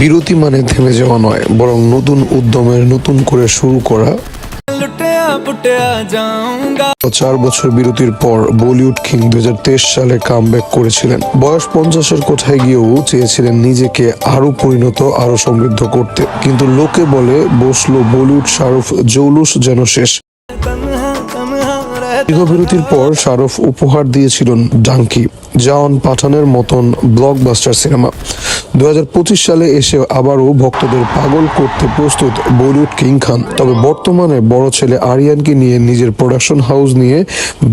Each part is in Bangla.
বিরতি মানে থেমে যাওয়া নয় বরং নতুন উদ্যমের নতুন করে শুরু করা। চার বছর বিরতির পর বলিউড কিং দু হাজার তেইশ সালে কাম করেছিলেন। বয়স পঞ্চাশের কোথায় গিয়েও চেয়েছিলেন নিজেকে আরও পরিণত আরও সমৃদ্ধ করতে। কিন্তু লোকে বলে বসল বলিউড শাহরুখ জৌলুস যেন শেষ। গৃহবিরতির পর শারফ উপহার দিয়েছিলেন ডাঙ্কি জাওন পাঠানের মতন ব্লকবাস্টার সিনেমা দু হাজার পঁচিশ সালে এসে আবারও ভক্তদের পাগল করতে প্রস্তুত বলিউড কিং খান। তবে বর্তমানে বড় ছেলে আরিয়ানকে নিয়ে নিজের প্রোডাকশন হাউস নিয়ে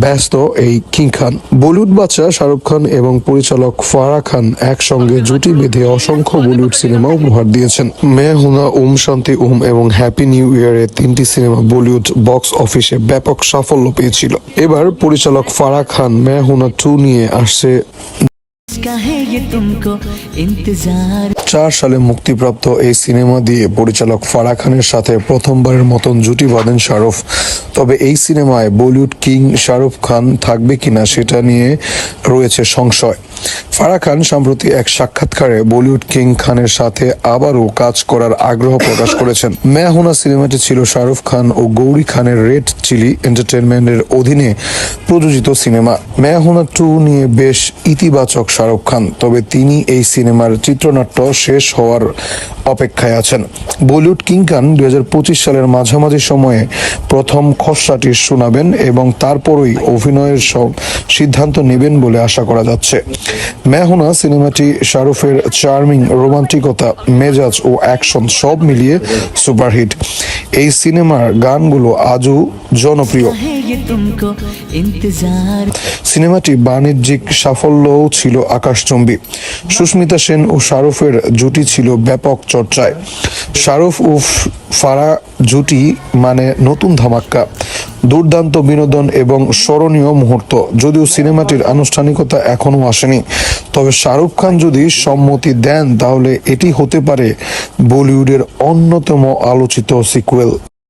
ব্যস্ত এই কিং খান। বলিউড বাচ্চা শাহরুখ খান এবং পরিচালক ফারা খান একসঙ্গে জুটি বেঁধে অসংখ্য বলিউড সিনেমা উপহার দিয়েছেন। মে হুনা, ওম শান্তি, ওম এবং হ্যাপি নিউ ইয়ারে তিনটি সিনেমা বলিউড বক্স অফিসে ব্যাপক সাফল্য পেয়েছিল। এবার পরিচালক ফারা খান মে হুনা টু নিয়ে আসছে চার সালে মুক্তিপ্রাপ্ত এই সিনেমা দিয়ে পরিচালক ফারা খানের সাথে প্রথমবারের মতন জুটি বাঁধেন শাহরুখ। তবে এই সিনেমায় বলিউড কিং শাহরুখ খান থাকবে কিনা সেটা নিয়ে রয়েছে সংশয়। ফারা খান সম্প্রতি এক সাক্ষাৎকারে বলিউড কিং খানের সাথে আবারও কাজ করার আগ্রহ প্রকাশ করেছেন। মেহুনা সিনেমাটি ছিল শাহরুখ খান ও গৌরী খানের রেড চিলি এন্টারটেনমেন্টের অধীনে প্রযোজিত সিনেমা। মেহুনা টু নিয়ে বেশ ইতিবাচক শাহরুখ খান, তবে তিনি এই সিনেমার চিত্রনাট্য শেষ হওয়ার অপেক্ষায় আছেন। বলিউড কিং খান দুই হাজার পঁচিশ সালের মাঝামাঝি সময়ে প্রথম খসড়াটি শোনাবেন এবং তারপরই অভিনয়ের সব সিদ্ধান্ত নেবেন বলে আশা করা যাচ্ছে। মেহনা সিনেমাটি শাহরুখের চার্মিং, রোমান্টিকতা, মেজাজ ও অ্যাকশন সব মিলিয়ে সুপারহিট। এই সিনেমার গানগুলো আজও জনপ্রিয়। সিনেমাটি বাণিজ্যিক সাফল্যও ছিল আকাশচম্বী। সুস্মিতা সেন ও শাহরুখের জুটি ছিল ব্যাপক চর্চায়। শাহরুখ ও ফারা জুটি মানে নতুন ধামাক্কা। দুর্দান্ত বিনোদন এবং স্মরণীয় মুহূর্ত। যদিও সিনেমাটির আনুষ্ঠানিকতা এখনও আসেনি। তবে শাহরুখ খান যদি সম্মতি দেন, তাহলে এটি হতে পারে বলিউডের অন্যতম আলোচিত সিকুয়েল।